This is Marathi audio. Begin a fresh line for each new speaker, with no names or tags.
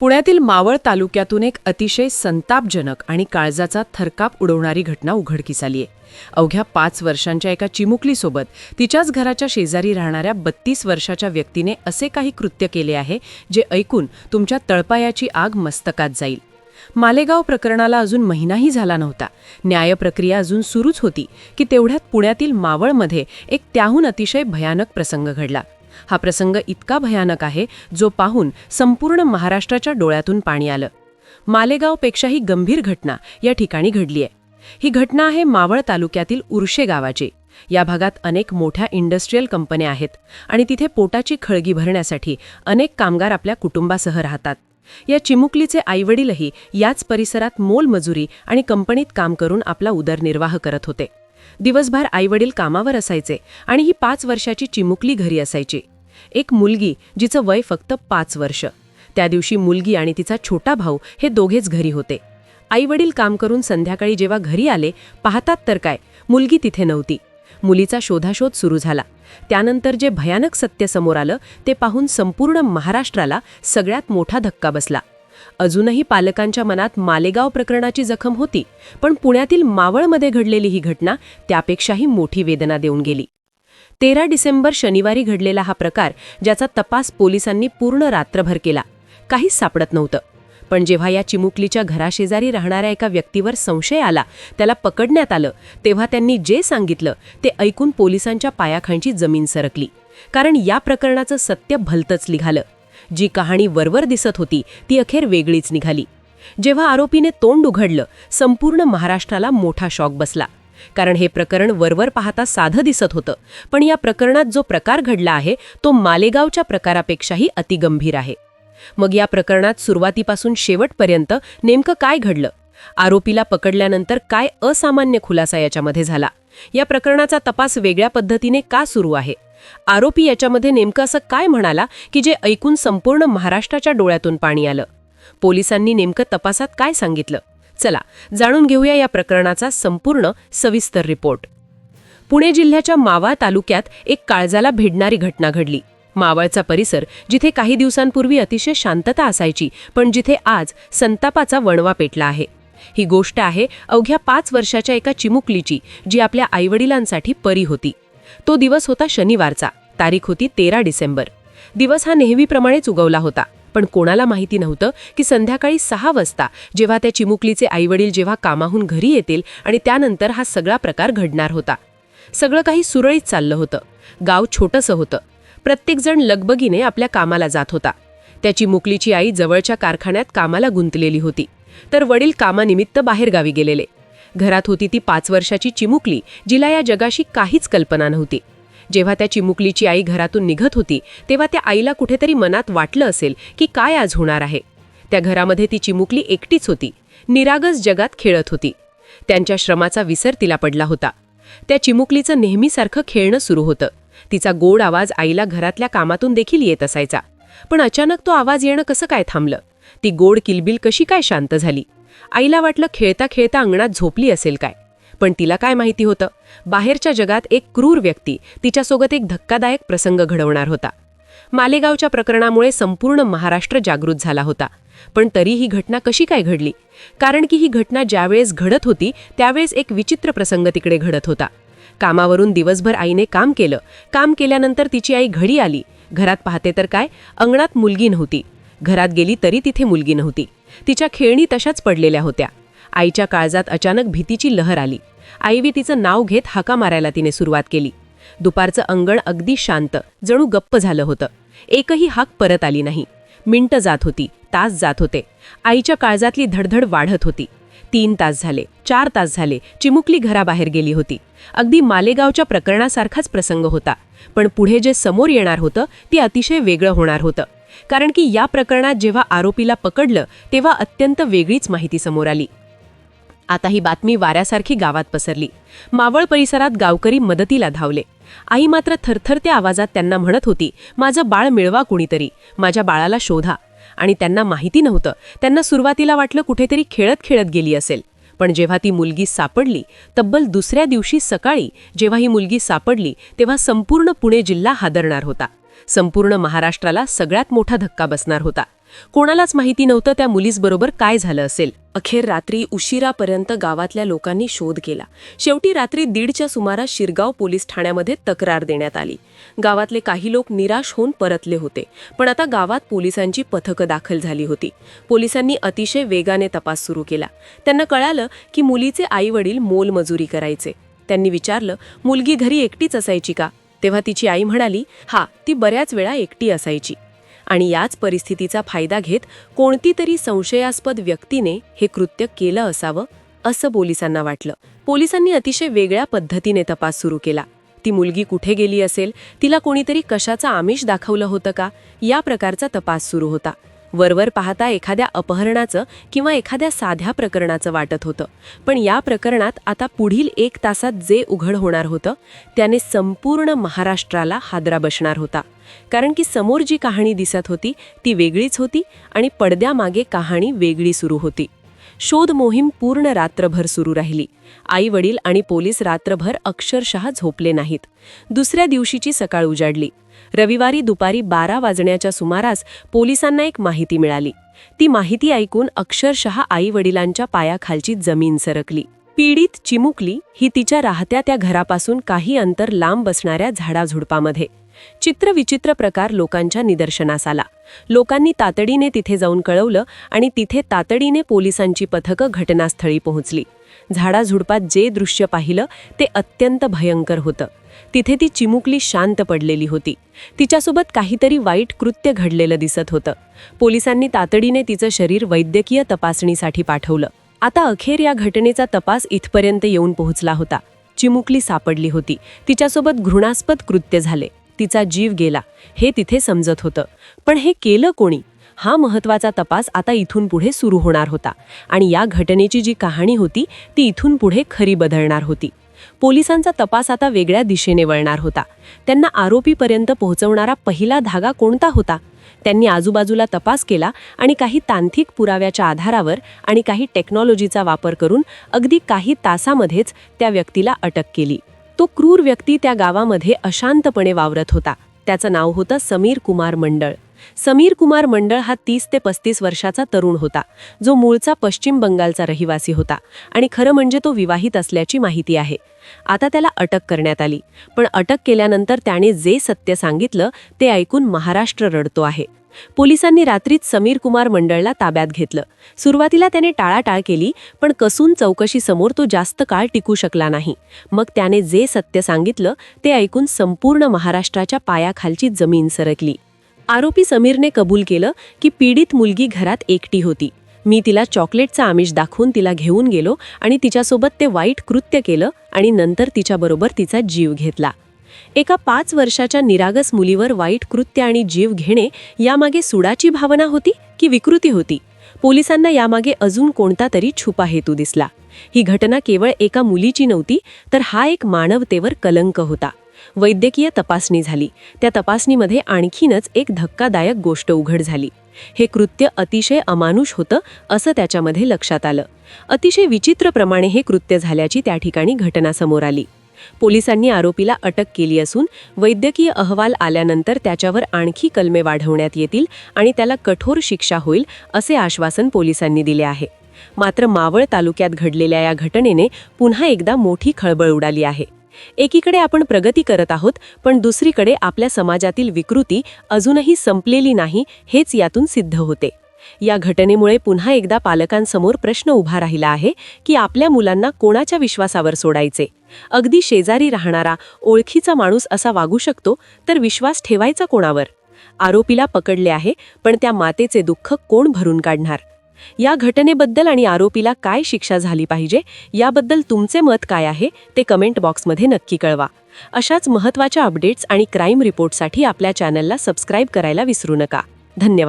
पुण्यातील मावळ तालुक्यातून एक अतिशय संतापजनक आणि काळजाचा थरकाप उडवणारी घटना उघडकीस आली आहे अवघ्या पाच वर्षांच्या एका चिमुकलीसोबत तिच्याच घराच्या शेजारी राहणाऱ्या बत्तीस वर्षाच्या व्यक्तीने असे काही कृत्य केले आहे जे ऐकून तुमच्या तळपायाची आग मस्तकात जाईल. मालेगाव प्रकरणाला अजून महिनाही झाला नव्हता. न्यायप्रक्रिया अजून सुरूच होती की तेवढ्यात पुण्यातील मावळमध्ये एक त्याहून अतिशय भयानक प्रसंग घडला. हा प्रसंग इतका भयानक आहे जो पाहून संपूर्ण महाराष्ट्राच्या डोळ्यातून पाणी आलं. मालेगावपेक्षाही गंभीर घटना या ठिकाणी घडली आहे ही घटना आहे मावळ तालुक्यातील उर्शे गावाची. या भागात अनेक मोठ्या इंडस्ट्रीयल कंपन्या आहेत आणि तिथे पोटाची खळगी भरण्यासाठी अनेक कामगार आपल्या कुटुंबासह राहतात. या चिमुकलीचे आईवडीलही याच परिसरात मोलमजुरी आणि कंपनीत काम करून आपला उदरनिर्वाह करत होते. दिवसभर आईवडील कामावर असायचे आणि ही पाच वर्षाची चिमुकली घरी असायची. एक मुलगी जिचं वय फक्त पाच वर्ष. त्या दिवशी मुलगी आणि तिचा छोटा भाऊ हे दोघेच घरी होते. आईवडील काम करून संध्याकाळी जेव्हा घरी आले पाहतात तर काय मुलगी तिथे नव्हती. मुलीचा शोधाशोध सुरू झाला. त्यानंतर जे भयानक सत्य समोर आलं ते पाहून संपूर्ण महाराष्ट्राला सगळ्यात मोठा धक्का बसला. अजूनही पालकांच्या मनात मालेगाव प्रकरणाची जखम होती पण पुण्यातील मावळमध्ये घडलेली ही घटना त्यापेक्षाही मोठी वेदना देऊन गेली. तेरा डिसेंबर शनिवारी घडलेला हा प्रकार ज्याचा तपास पोलिसांनी पूर्ण रात्रभर केला काहीच सापडत नव्हतं. पण जेव्हा या चिमुकलीच्या घराशेजारी राहणाऱ्या एका व्यक्तीवर संशय आला त्याला पकडण्यात आलं तेव्हा त्यांनी जे सांगितलं ते ऐकून पोलिसांच्या पायाखांची जमीन सरकली. कारण या प्रकरणाचं सत्य भलतंच निघालं. जी कहाणी वरवर दिसत होती ती अखेर वेगळीच निघाली. जेव्हा आरोपीने तोंड उघडलं संपूर्ण महाराष्ट्राला मोठा शॉक बसला. कारण हे प्रकरण वरवर पाहता साधं दिसत होतं पण या प्रकरणात जो प्रकार घडला आहे तो मालेगावच्या प्रकारापेक्षाही अतिगंभीर आहे. मग या प्रकरणात सुरुवातीपासून शेवटपर्यंत नेमकं काय घडलं? आरोपीला पकडल्यानंतर काय असामान्य खुलासा याच्यामध्ये झाला? या प्रकरणाचा तपास वेगळ्या पद्धतीने का सुरू आहे? आरोपी याच्यामध्ये नेमकं असं काय म्हणाला की जे ऐकून संपूर्ण महाराष्ट्राच्या डोळ्यातून पाणी आलं? पोलिसांनी नेमकं तपासात काय सांगितलं? चला जाणून घेऊया या प्रकरणाचा संपूर्ण सविस्तर रिपोर्ट. पुणे जिल्ह्याच्या मावा तालुक्यात एक काळजाला भिडणारी घटना घडली. मावळचा परिसर जिथे काही दिवसांपूर्वी अतिशय शांतता असायची पण जिथे आज संतापाचा वणवा पेटला आहे. ही गोष्ट आहे अवघ्या पाच वर्षाच्या एका चिमुकलीची जी आपल्या आईवडिलांसाठी परी होती. तो दिवस होता शनिवारचा तारीख होती तेरा डिसेंबर. दिवस हा नेहमीप्रमाणेच उगवला होता पण कोणाला माहिती नव्हतं की संध्याकाळी सहा वाजता जेव्हा त्या चिमुकलीचे आईवडील जेव्हा कामाहून घरी येतील आणि त्यानंतर हा सगळा प्रकार घडणार होता. सगळं काही सुरळीत चाललं होतं. गाव छोटंसं होतं. प्रत्येकजण लगबगीने आपल्या कामाला जात होता. त्याची मुकलीची आई जवळच्या कारखान्यात कामाला गुंतलेली होती. तर वडील कामानिमित्त बाहेरगावी गेलेले. घरात होती ती पाच वर्षाची चिमुकली जिला या जगाशी काहीच कल्पना नव्हती. जेव्हा त्या चिमुकलीची आई घरातून निघत होती तेव्हा त्या आईला कुठेतरी मनात वाटलं असेल की काय आज होणार आहे. त्या घरामध्ये ती चिमुकली एकटीच होती निरागस जगात खेळत होती. त्यांच्या श्रमाचा विसर तिला पडला होता. त्या चिमुकलीचं नेहमीसारखं खेळणं सुरू होतं. तिचा गोड आवाज आईला घरातल्या कामातून देखील येत असायचा. पण अचानक तो आवाज येणं कसं काय थांबलं? ती गोड किलबिल कशी काय शांत झाली? आईला वाटलं खेळता खेळता अंगणात झोपली असेल काय? पण तिला काय माहिती होतं? बाहेरच्या जगात एक क्रूर व्यक्ती तिच्यासोबत एक धक्कादायक प्रसंग घडवणार होता. मालेगावच्या प्रकरणामुळे संपूर्ण महाराष्ट्र जागृत झाला होता. पण तरी ही घटना कशी काय घडली? कारण की ही घटना ज्यावेळेस घडत होती त्यावेळेस एक विचित्र प्रसंग तिकडे घडत होता. कामावरून दिवसभर आईने काम केलं. काम केल्यानंतर तिची आई घडी आली. घरात पाहते तर काय? अंगणात मुलगी नव्हती. घरात गेली तरी तिथे मुलगी नव्हती. तिच्या खेळणी तशाच पडलेल्या होत्या. आईच्या काळजात अचानक भीतीची लहर आली. आईवी तिचं नाव घेत हाका मारायला तिने सुरुवात केली. दुपारचं अंगण अगदी शांत जणू गप्प झालं होतं. एकही हाक परत आली नाही. मिंट जात होती तास जात होते. आईच्या काळजातली धडधड वाढत होती. तीन तास झाले चार तास झाले चिमुकली घराबाहेर गेली होती. अगदी मालेगावच्या प्रकरणासारखाच प्रसंग होता. पण पुढे जे समोर येणार होतं ते अतिशय वेगळं होणार होतं. कारण की या प्रकरणात जेव्हा आरोपीला पकडलं तेव्हा अत्यंत वेगळीच माहिती समोर आली. आता ही बातमी वाऱ्यासारखी गावात पसरली. मावळ परिसरात गावकरी मदतीला धावले. आई मात्र थरथरत्या आवाजात त्यांना म्हणत होती माझं बाळ मिळवा कुणीतरी माझ्या बाळाला शोधा. आणि त्यांना माहिती नव्हतं त्यांना सुरुवातीला वाटलं कुठेतरी खेळत खेळत गेली असेल. पण जेव्हा ती मुलगी सापडली तब्बल दुसऱ्या दिवशी सकाळी जेव्हा ही मुलगी सापडली तेव्हा संपूर्ण पुणे जिल्हा हादरणार होता. संपूर्ण महाराष्ट्राला सगळ्यात मोठा धक्का बसणार होता. कोणालाच माहिती नव्हतं त्या मुलीसबरोबर काय झालं असेल. अखेर रात्री उशिरापर्यंत गावातल्या लोकांनी शोध केला. शेवटी रात्री दीडच्या सुमारास शिरगाव पोलीस ठाण्यामध्ये तक्रार देण्यात आली. गावातले काही लोक निराश होऊन परतले होते पण आता गावात पोलिसांची पथकं दाखल झाली होती. पोलिसांनी अतिशय वेगाने तपास सुरू केला. त्यांना कळालं की मुलीचे आई वडील मोलमजुरी करायचे. त्यांनी विचारलं मुलगी घरी एकटीच असायची का? तेव्हा तिची आई म्हणाली हा ती बऱ्याच वेळा एकटी असायची. आणि याच परिस्थितीचा फायदा घेत कोणती तरी संशयास्पद व्यक्तीने हे कृत्य केलं असावं असं पोलिसांना वाटलं. पोलिसांनी अतिशय वेगळ्या पद्धतीने तपास सुरू केला. ती मुलगी कुठे गेली असेल? तिला कोणीतरी कशाचं आमिष दाखवलं होतं का? या प्रकारचा तपास सुरू होता. वरवर पाहता एखाद्या अपहरणाचं किंवा एखाद्या साध्या प्रकरणाचं वाटत होतं. पण या प्रकरणात आता पुढील एक तासात जे उघड होणार होतं त्याने संपूर्ण महाराष्ट्राला हादरा बसणार होता. कारण की समोर जी कहाणी दिसत होती ती वेगळीच होती आणि पडद्यामागे कहाणी वेगळी सुरू होती. शोध मोहीम पूर्ण रात्रभर सुरू राहिली. आई वडील आणि पोलीस रात्रभर अक्षरशः झोपले नाहीत. दुसऱ्या दिवशीची सकाळ उजाडली. रविवारी दुपारी बारा वाजण्याच्या सुमारास पोलिसांना एक माहिती मिळाली. ती माहिती ऐकून अक्षरशः आई वडिलांच्या पायाखालची जमीन सरकली. पीडित चिमुकली ही तिच्या राहत्या त्या घरापासून काही अंतर लांब बसणाऱ्या झाडाझुडपामध्ये चित्रविचित्र प्रकार लोकांच्या निदर्शनास आला. लोकांनी तातडीने तिथे जाऊन कळवलं आणि तिथे तातडीने पोलिसांची पथकं घटनास्थळी पोहोचली. झाडाझुडपात जे दृश्य पाहिलं ते अत्यंत भयंकर होतं. तिथे ती चिमुकली शांत पडलेली होती. तिच्यासोबत काहीतरी वाईट कृत्य घडलेलं दिसत होतं. पोलिसांनी तातडीने तिचं शरीर वैद्यकीय तपासणीसाठी पाठवलं. आता अखेर या घटनेचा तपास इथपर्यंत येऊन पोहोचला होता. चिमुकली सापडली होती. तिच्यासोबत घृणास्पद कृत्य झाले. तिचा जीव गेला हे तिथे समजत होतं. पण हे केलं कोणी? हा महत्त्वाचा तपास आता इथून पुढे सुरू होणार होता आणि या घटनेची जी कहाणी होती ती इथून पुढे खरी बदलणार होती. पोलिसांचा तपास आता वेगळ्या दिशेने वळणार होता. त्यांना आरोपीपर्यंत पोहोचवणारा पहिला धागा कोणता होता? त्यांनी आजूबाजूला तपास केला आणि काही तांत्रिक पुराव्याच्या आधारावर आणि काही टेक्नॉलॉजीचा वापर करून अगदी काही तासामध्येच त्या व्यक्तीला अटक केली. तो क्रूर व्यक्ती त्या गावामध्ये अशांतपणे वावरत होता. त्याचं नाव होतं समीर कुमार मंडळ. समीर कुमार मंडळ हा तीस ते पस्तीस वर्षाचा तरुण होता जो मूळचा पश्चिम बंगालचा रहिवासी होता आणि खरं म्हणजे तो विवाहित असल्याची माहिती आहे. आता त्याला अटक करण्यात आली पण अटक केल्यानंतर त्याने जे सत्य सांगितलं ते ऐकून महाराष्ट्र रडतो आहे. पोलिसांनी रात्रीच समीर कुमार मंडळला ताब्यात घेतलं. सुरुवातीला त्याने टाळाटाळ केली पण कसून चौकशीसमोर तो जास्त काळ टिकू शकला नाही. मग त्याने जे सत्य सांगितलं ते ऐकून संपूर्ण महाराष्ट्राच्या पायाखालची जमीन सरकली. आरोपी समीरने कबूल केलं की पीडित मुलगी घरात एकटी होती. मी तिला चॉकलेटचा आमिष दाखवून तिला घेऊन गेलो आणि तिच्यासोबत ते वाईट कृत्य केलं आणि नंतर तिच्याबरोबर तिचा जीव घेतला. एका पाच वर्षाच्या निरागस मुलीवर वाईट कृत्य आणि जीव घेणे यामागे सुडाची भावना होती की विकृती होती? पोलिसांना यामागे अजून कोणता तरी छुपा हेतू दिसला. ही घटना केवळ एका मुलीची नव्हती तर हा एक मानवतेवर कलंक होता. वैद्यकीय तपासणी झाली. त्या तपासणीमध्ये आणखीनच एक धक्कादायक गोष्ट उघड झाली. हे कृत्य अतिशय अमानुष होतं असं त्याच्यामध्ये लक्षात आलं. अतिशय विचित्रप्रमाणे हे कृत्य झाल्याची त्या ठिकाणी घटना समोर आली. पोलिसांनी आरोपीला अटक केली असून वैद्यकीय अहवाल आल्यानंतर त्याच्यावर आणखी कलमे वाढवण्यात येतील आणि त्याला कठोर शिक्षा होईल असे आश्वासन पोलिसांनी दिले आहे. मात्र मावळ तालुक्यात घडलेल्या या घटनेने पुन्हा एकदा मोठी खळबळ उडाली आहे. एकीकडे आपण प्रगती करत आहोत पण दुसरीकडे आपल्या समाजातील विकृती अजूनही संपलेली नाही हेच यातून सिद्ध होते. या घटनेमुळे पुन्हा एकदा पालकांसमोर प्रश्न उभा राहिला आहे की आपल्या मुलांना कोणाच्या विश्वासावर सोडायचे? अगदी शेजारी राहणारा ओळखीचा माणूस असा वागू शकतो तर विश्वास ठेवायचा कोणावर? आरोपीला पकडले आहे पण त्या मातेचे दुःख कोण भरून काढणार? या घटनेबद्दल आणि आरोपीला काय शिक्षा झाली पाहिजे याबद्दल तुमचे मत काय आहे ते कमेंट बॉक्समध्ये नक्की कळवा. अशाच महत्त्वाच्या अपडेट्स आणि क्राईम रिपोर्टसाठी आपल्या चॅनलला सबस्क्राईब करायला विसरू नका. धन्यवाद.